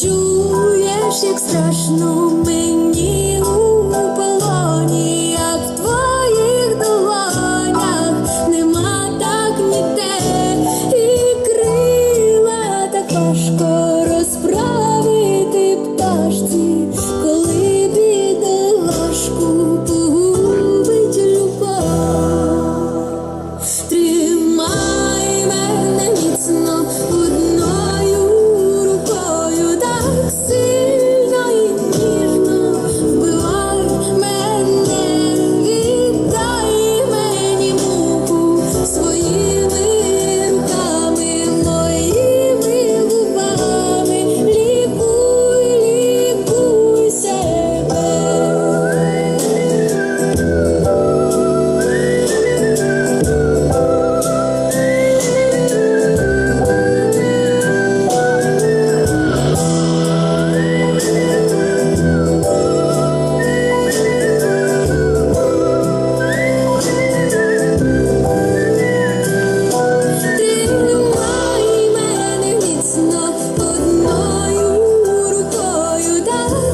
чуєш, як страшно мені у полоні, як в твоїх долонях нема так ніде, і крила так важко.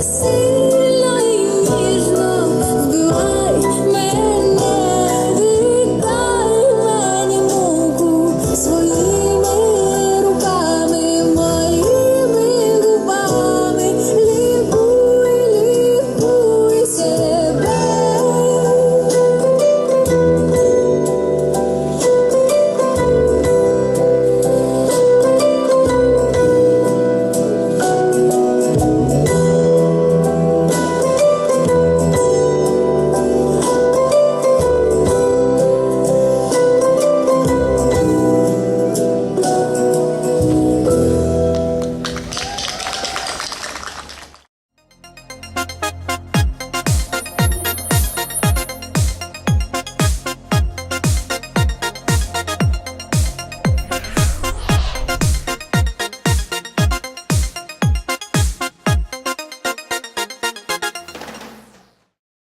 see.